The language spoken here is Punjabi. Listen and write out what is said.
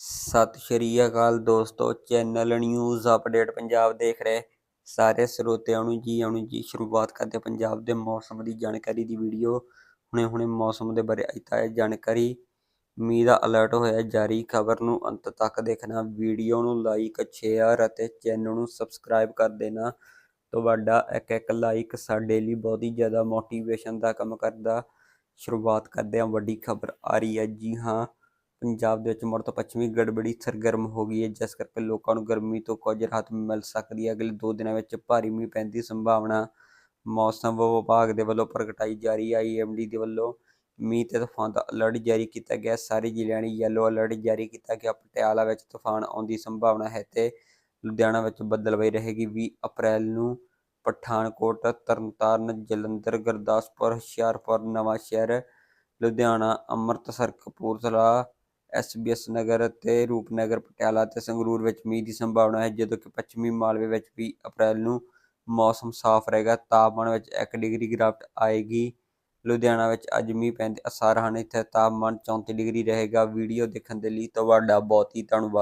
ਸਤਿ ਸ਼੍ਰੀ ਅਕਾਲ ਦੋਸਤੋ, ਚੈਨਲ ਨਿਊਜ਼ ਅਪਡੇਟ ਪੰਜਾਬ ਦੇਖ ਰਹੇ। ਸਾਰੇ ਸਰੋਤਿਆਂ ਨੂੰ ਜੀ, ਆਉਣੀ ਜੀ, ਸ਼ੁਰੂਆਤ ਕਰਦੇ ਪੰਜਾਬ ਦੇ ਮੌਸਮ ਦੀ ਜਾਣਕਾਰੀ ਦੀ ਵੀਡੀਓ। ਹੁਣੇ ਹੁਣੇ ਮੌਸਮ ਦੇ ਬਾਰੇ ਆਈ ਤਾਂ ਜਾਣਕਾਰੀ। ਮੀਂਹ ਦਾ ਅਲਰਟ ਹੋਇਆ, ਜਾਰੀ ਖਬਰ ਨੂੰ ਅੰਤ ਤੱਕ ਦੇਖਣਾ। ਵੀਡੀਓ ਨੂੰ ਲਾਈਕ ਸ਼ੇਅਰ ਅਤੇ ਚੈਨਲ ਨੂੰ ਸਬਸਕ੍ਰਾਈਬ ਕਰ ਦੇਣਾ। ਤੁਹਾਡਾ ਇੱਕ ਇੱਕ ਲਾਈਕ ਸਾਡੇ ਲਈ ਬਹੁਤ ਹੀ ਜ਼ਿਆਦਾ ਮੋਟੀਵੇਸ਼ਨ ਦਾ ਕੰਮ ਕਰਦਾ। ਸ਼ੁਰੂਆਤ ਕਰਦੇ ਹਾਂ ਵੱਡੀ ਖਬਰ ਆ ਰਹੀ ਹੈ। ਜੀ ਹਾਂ ਪੰਜਾਬ ਦੇ ਵਿੱਚ ਮੁੜ ਤੋਂ ਪੱਛਮੀ ਗੜਬੜੀ ਸਰਗਰਮ ਹੋ ਗਈ ਹੈ, ਜਿਸ ਕਰਕੇ ਲੋਕਾਂ ਨੂੰ ਗਰਮੀ ਤੋਂ ਕੁਝ ਰਾਹਤ ਮਿਲ ਸਕਦੀ ਹੈ। ਅਗਲੇ ਦੋ ਦਿਨਾਂ ਵਿੱਚ ਭਾਰੀ ਮੀਂਹ ਪੈਣ ਦੀ ਸੰਭਾਵਨਾ ਮੌਸਮ ਵਿਭਾਗ ਦੇ ਵੱਲੋਂ ਪ੍ਰਗਟਾਈ ਜਾ ਰਹੀ ਹੈ ਆਈਐਮਡੀ ਦੇ ਵੱਲੋਂ ਮੀਂਹ ਤੇ ਤੂਫਾਨ ਦਾ ਅਲਰਟ ਜਾਰੀ ਕੀਤਾ ਗਿਆ। ਸਾਰੇ ਜ਼ਿਲ੍ਹਿਆਂ ਲਈ ਯੈਲੋ ਅਲਰਟ ਜਾਰੀ ਕੀਤਾ ਗਿਆ ਪਟਿਆਲਾ ਵਿੱਚ ਤੂਫਾਨ ਆਉਣ ਦੀ ਸੰਭਾਵਨਾ ਹੈ ਤੇ ਲੁਧਿਆਣਾ ਵਿੱਚ ਬੱਦਲਵਾਈ ਰਹੇਗੀ। 20 ਅਪ੍ਰੈਲ ਨੂੰ ਪਠਾਨਕੋਟ, ਤਰਨਤਾਰਨ, ਜਲੰਧਰ, ਗੁਰਦਾਸਪੁਰ, ਹੁਸ਼ਿਆਰਪੁਰ, ਨਵਾਂਸ਼ਹਿਰ, ਲੁਧਿਆਣਾ, ਅੰਮ੍ਰਿਤਸਰ, ਕਪੂਰਥਲਾ ਐਸਬੀਐਸ ਨਗਰ ਅਤੇ ਰੂਪਨਗਰ, ਪਟਿਆਲਾ ਅਤੇ ਸੰਗਰੂਰ ਵਿੱਚ ਮੀਂਹ ਦੀ ਸੰਭਾਵਨਾ ਹੈ, ਜਦੋਂ ਕਿ ਪੱਛਮੀ ਮਾਲਵੇ ਵਿੱਚ 20 ਅਪ੍ਰੈਲ ਨੂੰ ਮੌਸਮ ਸਾਫ਼ ਰਹੇਗਾ, ਤਾਪਮਾਨ ਵਿੱਚ 1 ਡਿਗਰੀ ਗਿਰਾਵਟ ਆਏਗੀ। ਲੁਧਿਆਣਾ ਵਿੱਚ ਅੱਜ ਮੀਂਹ ਪੈਣ ਦੇ ਅਸਾਰ ਹਨ, ਇੱਥੇ ਤਾਪਮਾਨ 34 ਡਿਗਰੀ ਰਹੇਗਾ। ਵੀਡੀਓ ਦੇਖਣ ਦੇ ਲਈ ਤੁਹਾਡਾ ਬਹੁਤ ਹੀ ਧੰਨਵਾਦ।